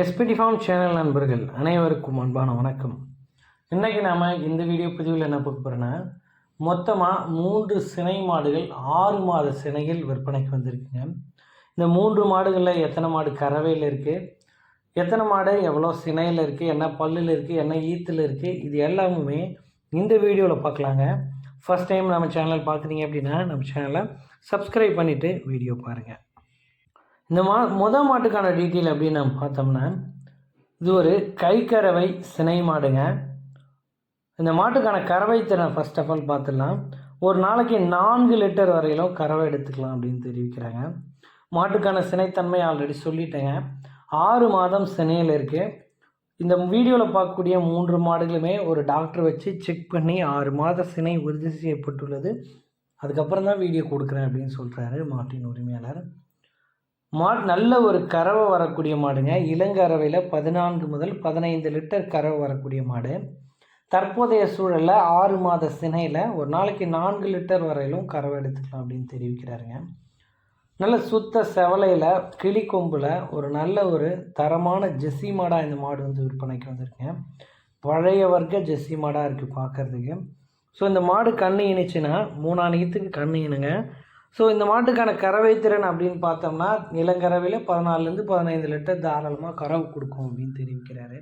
SPD form channel நண்பர்கள் அனைவருக்கும் அன்பான வணக்கம். இன்றைக்கி நாம் இந்த வீடியோ பதிவில் என்ன பார்க்க போகிறோன்னா மொத்தமாக மூன்று சினை மாடுகள் ஆறு மாத சினையில் விற்பனைக்கு வந்திருக்குங்க. இந்த மூன்று மாடுகளில் எத்தனை மாடு கறவையில் இருக்குது எத்தனை மாடு எவ்வளோ சினையில் இருக்குது என்ன பல்லில் இருக்குது என்ன ஈத்தில் இருக்குது இது எல்லாமே இந்த வீடியோவில் பார்க்கலாங்க. ஃபஸ்ட் டைம் நம்ம சேனல் பார்க்குறீங்க அப்படின்னா நம்ம சேனலை சப்ஸ்கிரைப் பண்ணிவிட்டு வீடியோ பாருங்கள் இந்த மா முத மாட்டுக்கான டீட்டெயில் அப்படின்னு நம்ம பார்த்தோம்னா இது ஒரு கைக்கறவை சினை மாடுங்க. இந்த மாட்டுக்கான கறவை திறன் ஃபர்ஸ்ட் ஆஃப் ஆல் பார்த்துடலாம். ஒரு நாளைக்கு நான்கு லிட்டர் வரையிலும் கறவை எடுத்துக்கலாம் அப்படின்னு தெரிவிக்கிறாங்க. மாட்டுக்கான சினைத்தன்மை ஆல்ரெடி சொல்லிட்டேங்க. ஆறு மாதம் சினையில் இருக்குது இந்த வீடியோவில் பார்க்கக்கூடிய மூன்று மாடுகளுமே ஒரு டாக்டர் வச்சு செக் பண்ணி ஆறு மாத சினை உறுதி செய்யப்பட்டுள்ளது. அதுக்கப்புறம் தான் வீடியோ கொடுக்குறேன் அப்படின்னு சொல்கிறாரு மாட்டின் உரிமையாளர். மாடு நல்ல ஒரு கறவை வரக்கூடிய மாடுங்க. இளங்கறவையில் பதினான்கு முதல் பதினைந்து லிட்டர் கறவை வரக்கூடிய மாடு. தற்போதைய சூழலில் ஆறு மாத சினையில் ஒரு நாளைக்கு நான்கு லிட்டர் வரையிலும் கறவை எடுத்துக்கலாம் அப்படின்னு தெரிவிக்கிறாருங்க. நல்ல சுத்த செவலையில் கிளிக்கொம்பில் ஒரு நல்ல ஒரு தரமான ஜெஸ்ஸி மாடாக இந்த மாடு வந்து விற்பனைக்கு வந்திருக்குங்க. பழைய வர்க்க ஜெஸ்ஸி மாடாக இருக்குது பார்க்குறதுக்கு ஸோ இந்த மாடு கண்ணு இணைச்சுன்னா மூணாணியத்துக்கு கண்ணு இணுங்க. ஸோ இந்த மாட்டுக்கான கறவை திறன் அப்படின்னு பார்த்தோம்னா நிலங்கறவையில் பதினாலுலேருந்து பதினைந்து லிட்டர் தாராளமாக கறவு கொடுக்கும் அப்படின்னு தெரிவிக்கிறாரு.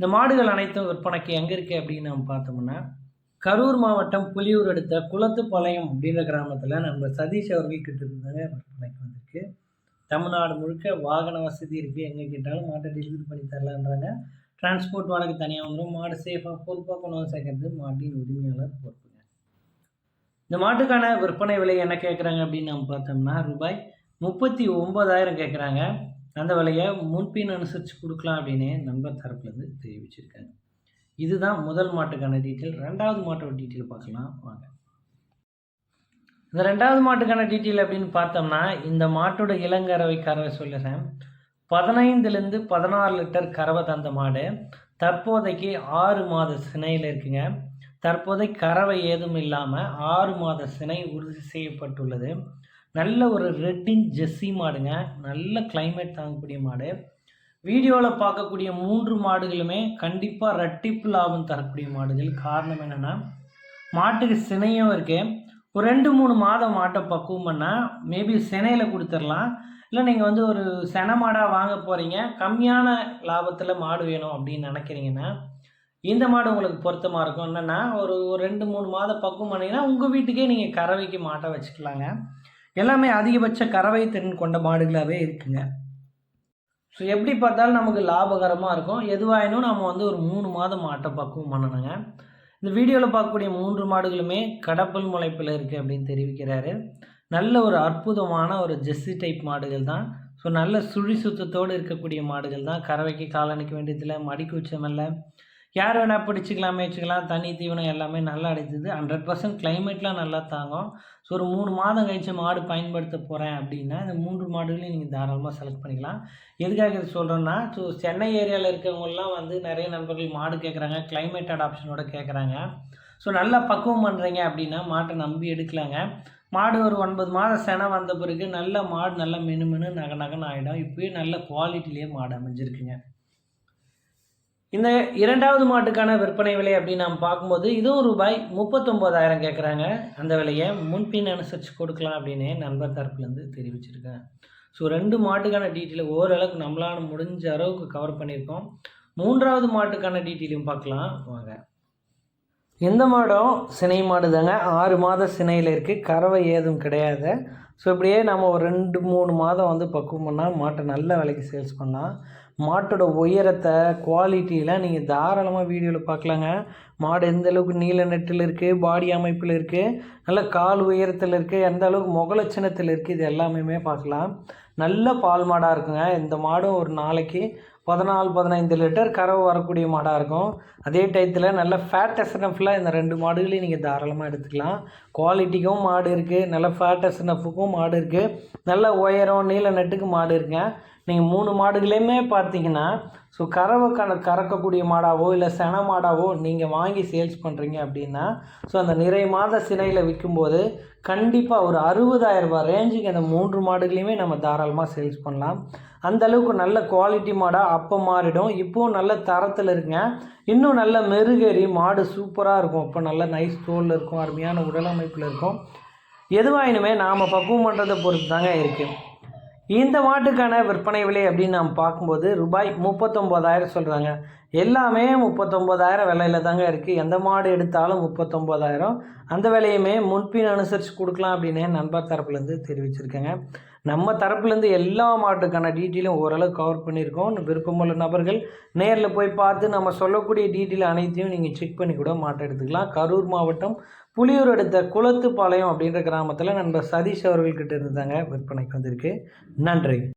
இந்த மாடுகள் அனைத்தும் விற்பனைக்கு எங்கே இருக்குது அப்படின்னு நம்ம பார்த்தோம்னா கரூர் மாவட்டம் புலியூர் அடுத்த குளத்துப்பாளையம் அப்படின்ற கிராமத்தில் நம்ம சதீஷ் அவர்கள் கிட்ட இருந்தாங்க விற்பனைக்கு வந்திருக்கு. தமிழ்நாடு முழுக்க வாகன வசதி இருக்குது எங்கே கேட்டாலும் மாட்டை டெலிவரி பண்ணி தரலான்றாங்க. டிரான்ஸ்போர்ட் வாடகை தனியாக வந்துடும் மாடு சேஃபாக பொறுப்பாக கொண்டு வந்து சேர்க்கறது மாட்டின் உரிமையாளர் பொறுப்பு. இந்த மாட்டுக்கான விற்பனை விலை என்ன கேட்குறாங்க அப்படின்னு நம்ம பார்த்தோம்னா ரூபாய் முப்பத்தி ஒம்பதாயிரம் கேட்குறாங்க அந்த விலையை முன்பின் அனுசரித்து கொடுக்கலாம் அப்படின்னு நண்பர் தரப்புலேருந்து தெரிவிச்சிருக்காங்க இதுதான் முதல் மாட்டுக்கான டீட்டெயில். ரெண்டாவது மாட்டோட டீட்டெயில் பார்க்கலாம். வாங்க. இந்த ரெண்டாவது மாட்டுக்கான டீட்டெயில் அப்படின்னு பார்த்தோம்னா இந்த மாட்டோட இளங்கறவை கறவை சொல்லுறேன். பதினைந்துலேருந்து பதினாறு லிட்டர் கறவை தந்த மாடு தற்போதைக்கு ஆறு மாத சினையில் இருக்குங்க. தற்போதை கறவை ஏதும் இல்லாமல் ஆறு மாத சினை உறுதி செய்யப்பட்டுள்ளது. நல்ல ஒரு ரெட்டின் ஜெஸ்ஸி மாடுங்க. நல்ல கிளைமேட் தாங்கக்கூடிய மாடு. வீடியோவில் பார்க்கக்கூடிய மூன்று மாடுகளுமே கண்டிப்பாக ரெட்டிப்பு லாபம் தரக்கூடிய மாடுகள். காரணம் என்னென்னா மாட்டுக்கு சினையும் இருக்குது ஒரு ரெண்டு மூணு மாதம் மாட்டை பக்குவம் பண்ணால் மேபி சினையில் கொடுத்துடலாம். இல்லை நீங்கள் வந்து ஒரு சென மாடாக வாங்க போகிறீங்க கம்மியான லாபத்தில் மாடு வேணும் அப்படின்னு நினைக்கிறீங்கன்னா இந்த மாடு உங்களுக்கு பொருத்தமாக இருக்கும்? என்னென்னா ஒரு ஒரு ரெண்டு மூணு மாதம் பக்குவம் பண்ணிங்கன்னா உங்கள் வீட்டுக்கே நீங்கள் கறவைக்கு மாட்டை வச்சுக்கலாங்க. எல்லாமே அதிகபட்ச கறவை திறன் கொண்ட மாடுகளாகவே இருக்குங்க. ஸோ எப்படி பார்த்தாலும் நமக்கு லாபகரமாக இருக்கும். எதுவாயினும் நம்ம வந்து ஒரு மூணு மாதம் மாட்டை பக்குவம் பண்ணணுங்க. இந்த வீடியோவில் பார்க்கக்கூடிய மூன்று மாடுகளுமே கடப்பல் முளைப்பில் இருக்குது அப்படின்னு தெரிவிக்கிறாரு. நல்ல ஒரு அற்புதமான ஒரு ஜெஸ்ஸி டைப் மாடுகள் தான். ஸோ நல்ல சுழி சுத்தத்தோடு இருக்கக்கூடிய மாடுகள் தான். கறவைக்கு காலணிக்க வேண்டியதில்லை மடிக்கு உச்சமில்லை யார் வேணால் பிடிச்சிக்கலாம் மேய்ச்சிக்கலாம் தனி தீவனம் எல்லாமே நல்லா அடைத்தது ஹண்ட்ரட் பர்சன்ட் கிளைமேட்லாம் நல்லா தாங்கும். ஸோ ஒரு மூணு மாதம் கழித்து மாடு பயன்படுத்த போகிறேன் அப்படின்னா இந்த மூன்று மாடுகளையும் நீங்கள் தாராளமாக செலக்ட் பண்ணிக்கலாம். எதுக்காக இது சொல்கிறேன்னா ஸோ சென்னை ஏரியாவில் இருக்கவங்கலாம் வந்து நிறைய நண்பர்கள் மாடு கேட்குறாங்க கிளைமேட் அடாப்ஷனோட கேட்குறாங்க ஸோ நல்லா பக்குவம் பண்ணுறீங்க அப்படின்னா மாட்டை நம்பி எடுக்கலாங்க. மாடு ஒரு ஒன்பது மாதம் செனை வந்த பிறகு நல்ல மாடு நல்லா மெனு மெனு நக நகன்னு ஆகிடும் இப்போயே நல்ல குவாலிட்டிலேயே மாடு அமைஞ்சிருக்குங்க. இந்த இரண்டாவது மாட்டுக்கான விற்பனை விலை அப்படின்னு நாம் பார்க்கும்போது இதுவும் ரூபாய் முப்பத்தொம்போதாயிரம் கேட்குறாங்க அந்த விலையை முன்பின் அனுசரித்து கொடுக்கலாம் அப்படின்னு நண்பர் தரப்புலேருந்து தெரிவிச்சிருக்கேன். ஸோ ரெண்டு மாட்டுக்கான டீட்டெயில் ஓரளவுக்கு நம்மளால் முடிஞ்ச அளவுக்கு கவர் பண்ணியிருக்கோம். மூன்றாவது மாட்டுக்கான டீட்டெயிலையும் பார்க்கலாம். வாங்க. இந்த மாடம்? சினை மாடு தாங்க ஆறு மாத சினையில் இருக்குது கறவை ஏதும் கிடையாது. ஸோ இப்படியே நம்ம ஒரு ரெண்டு மூணு மாதம் வந்து பக்குவம் பண்ணால் மாட்டை நல்ல விலைக்கு சேல்ஸ் பண்ணலாம். மாட்டோட உயரத்தை குவாலிட்டியில் நீங்கள் தாராளமாக வீடியோவில் பார்க்கலாங்க. மாடு எந்த அளவுக்கு நீல நெட்டில் இருக்குது பாடி அமைப்பில் இருக்குது நல்ல கால் உயரத்தில் இருக்குது எந்த அளவுக்கு முகலட்சணத்தில் இருக்குது இது எல்லாமே பார்க்கலாம். நல்ல பால் மாடாக இருக்குங்க. இந்த மாடும் ஒரு நாளைக்கு பதினாலு பதினைந்து லிட்டர் கறவை வரக்கூடிய மாடாக இருக்கும். அதே டயத்தில் நல்ல ஃபேட் எஸ்என்எஃப்பில் இந்த ரெண்டு மாடுகளையும் நீங்கள் தாராளமாக எடுத்துக்கலாம். குவாலிட்டிக்கும் மாடு இருக்குது நல்ல ஃபேட் எஸ்என்எஃப்புக்கும் மாடு இருக்குது நல்ல உயரம் நீல நெட்டுக்கு மாடு இருக்குங்க. நீங்கள் மூணு மாடுகளையுமே பார்த்தீங்கன்னா ஸோ கறவை கண கறக்கக்கூடிய மாடாவோ இல்லை சென மாடாவோ நீங்கள் வாங்கி சேல்ஸ் பண்ணுறீங்க அப்படின்னா ஸோ அந்த நிறை மாத சினையில் விற்கும்போது கண்டிப்பாக ஒரு அறுபதாயிரம் ரூபாய் ரேஞ்சுக்கு அந்த மூன்று மாடுகளையுமே நம்ம தாராளமாக சேல்ஸ் பண்ணலாம். அந்தளவுக்கு நல்ல குவாலிட்டி மாடாக அப்போ மாறிடும். இப்போவும் நல்ல தரத்தில் இருக்குங்க. இன்னும் நல்ல மெருகேறி மாடு சூப்பராக இருக்கும். அப்போ நல்ல நைஸ் தோலில் இருக்கும். அருமையான உடலமைப்பில் இருக்கும். எதுவாயினுமே நாம் பக்குவம் பண்ணுறதை பொறுத்து தாங்க இருக்குது இந்த மாட்டுக்கான விற்பனை விலை அப்படின்னு நாம் பார்க்கும்போது ரூபாய் முப்பத்தொம்போதாயிரம் சொல்கிறாங்க எல்லாமே முப்பத்தொம்போதாயிரம் விலையில் தாங்க இருக்குது எந்த மாடு எடுத்தாலும் முப்பத்தொம்போதாயிரம் அந்த விலையுமே முன்பின் அனுசரித்து கொடுக்கலாம் அப்படின்னு நண்பர் தரப்புலேருந்து தெரிவிச்சிருக்கேங்க. நம்ம தரப்புலேருந்து எல்லா மாட்டுக்கான டீட்டெயிலும் ஓரளவு கவர் பண்ணியிருக்கோம். விருப்பமுள்ள நபர்கள் நேரில் போய் பார்த்து நம்ம சொல்லக்கூடிய டீட்டெயில் அனைத்தையும் நீங்கள் செக் பண்ணி கூட மாட்டை எடுத்துக்கலாம். கரூர் மாவட்டம் புலியூர் அடுத்த குளத்துப்பாளையம் அப்படின்ற கிராமத்தில் நண்பர் சதீஷ் அவர்கள்கிட்ட இருந்தாங்க விற்பனைக்கு வந்திருக்கு. நன்றி.